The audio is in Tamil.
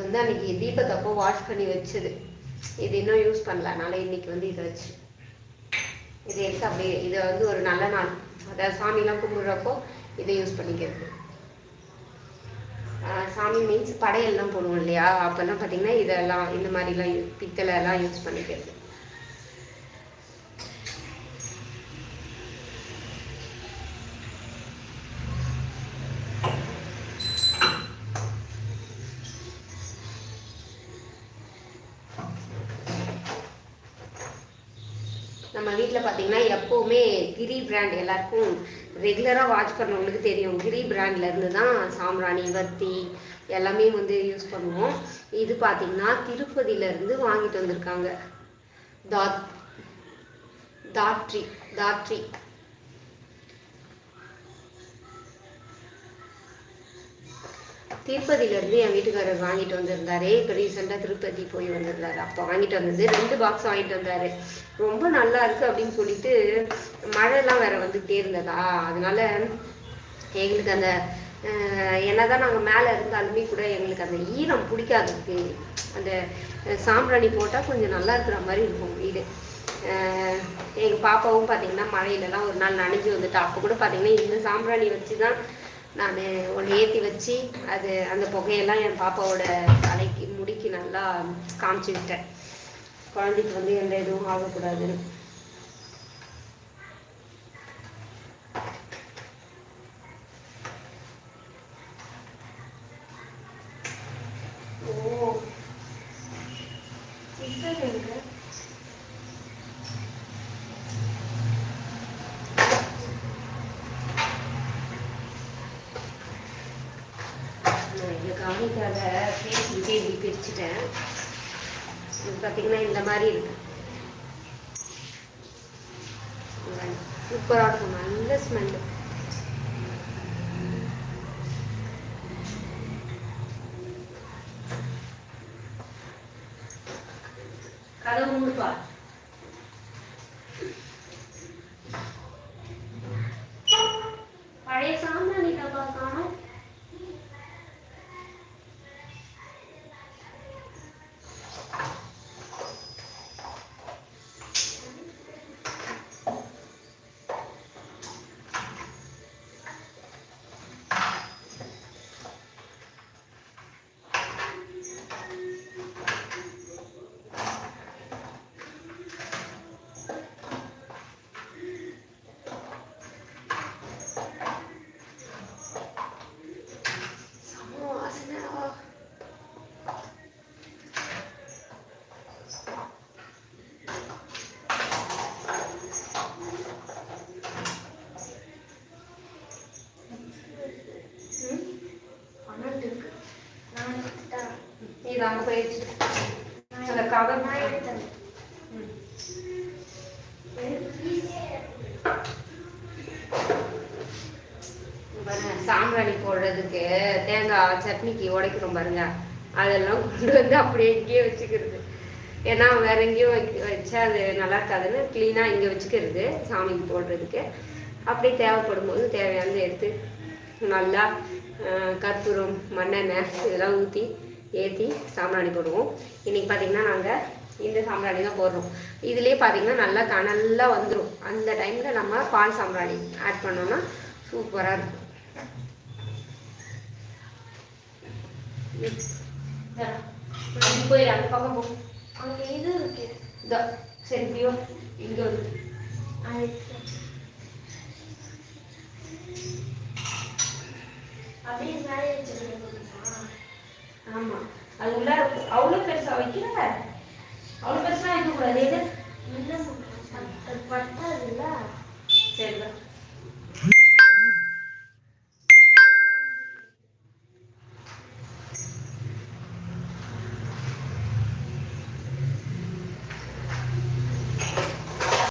வந்து அன்னைக்கு தீபத்தப்போ வாஷ் பண்ணி வச்சது. இது இன்னும் யூஸ் பண்ணல. அதனால இன்னைக்கு வந்து இதை வச்சு. இதை எடுத்து அப்படியே இதை வந்து ஒரு நல்ல நாள். அதாவது சாமிலாம் கும்பிட்றப்போ இதை யூஸ் பண்ணிக்கிறது. சாமி மீன்ஸ் படையெல்லாம் போடுவோம் இல்லையா? அப்போல்லாம் பார்த்தீங்கன்னா இதெல்லாம் இந்த மாதிரிலாம் யூ- பித்தளை எல்லாம் யூஸ் பண்ணிக்கிறது. நம்ம வீட்டில் பார்த்தீங்கன்னா எப்போவுமே கிரி பிராண்ட் எல்லாருக்கும் ரெகுலராக வாட்ச் பண்ணவங்களுக்கு தெரியும். கிரி பிராண்ட்லேருந்து தான் சாம்ராணி வத்தி எல்லாமே வந்து யூஸ் பண்ணுவோம். இது பார்த்தீங்கன்னா திருப்பதியிலேருந்து வாங்கிட்டு வந்திருக்காங்க. தாத் தாட்ரி தாட்ரி திருப்பதியிலேருந்து என் வீட்டுக்காரர் வாங்கிட்டு வந்திருந்தாரு. இப்போ ரீசெண்டாக திருப்பதி போய் வந்திருந்தாரு. அப்போ வாங்கிட்டு வந்தது ரெண்டு பாக்ஸ் வாங்கிட்டு வந்தாரு. ரொம்ப நல்லா இருக்கு அப்படின்னு சொல்லிட்டு மழைலாம் வேற வந்துகிட்டே இருந்ததா? அதனால எங்களுக்கு அந்த என்னதான் நாங்கள் மேலே இருந்தாலுமே கூட எங்களுக்கு அந்த ஈரம் பிடிக்காதுக்கு. அந்த சாம்பிராணி போட்டால் கொஞ்சம் நல்லா இருக்கிற மாதிரி இருக்கும் வீடு. எங்கள் பாப்பாவும் பார்த்தீங்கன்னா மழையிலலாம் ஒரு நாள் நனைஞ்சு வந்துட்டா. அப்போ கூட பார்த்தீங்கன்னா இந்த சாம்பிராணி வச்சு தான் நான் ஒன்று ஏற்றி வச்சு அது அந்த புகையெல்லாம் என் பாப்பாவோட தலைக்கு முடிக்கு நல்லா காமிச்சு விட்டேன். குழந்தைக்கு வந்து எந்த எதுவும் ஆகக்கூடாதுன்னு. ஓ. நான் இதை கவனிக்காத பேசிக்கிட்டே இப்படி பிரிச்சுட்டேன். இது பார்த்தீங்கன்னா இந்த மாதிரி இருக்கு. சூப்பராக இருக்கும். நல்ல ஸ்மெல்லு கதவு மூடுப்பா. இது அங்கே போயிடுச்சு அந்த கவர் சாம்பிராணி போடுறதுக்கு தேங்காய் சட்னிக்கு உடைக்கிறோம் பாருங்க. அதெல்லாம் கொண்டு வந்து அப்படியே இங்கேயே வச்சுக்கிறது. ஏன்னா வேற எங்கேயும் வைக்க- வச்சா அது நல்லா இருக்காதுன்னு க்ளீனாக இங்கே வச்சுக்கிறது சாமிக்கு போடுறதுக்கு. அப்படியே தேவைப்படும் போது தேவையானதை எடுத்து நல்லா கற்பூரம் மண்ணெண்ணெய் இதெல்லாம் ஊற்றி ஏற்றி சாம்பிராணி போடுவோம். இன்னைக்கு பார்த்தீங்கன்னா நாங்கள் இந்த சாம்பிராணி தான் போடுறோம். இதுலேயே பார்த்தீங்கன்னா நல்லா கனலா வந்துடும் அந்த டைமில் நம்ம பால் சாம்பிராணி ஆட் பண்ணோம்னா சூப்பராக இருக்கும். போயிடு அந்த பக்கம் போ. அங்கே இது இருக்கு. இதோ சரி இங்கே வந்து. வைக்கிறேன் அவ்வளோ பெருசாக வைக்கக்கூடாது எது? சரிதான்.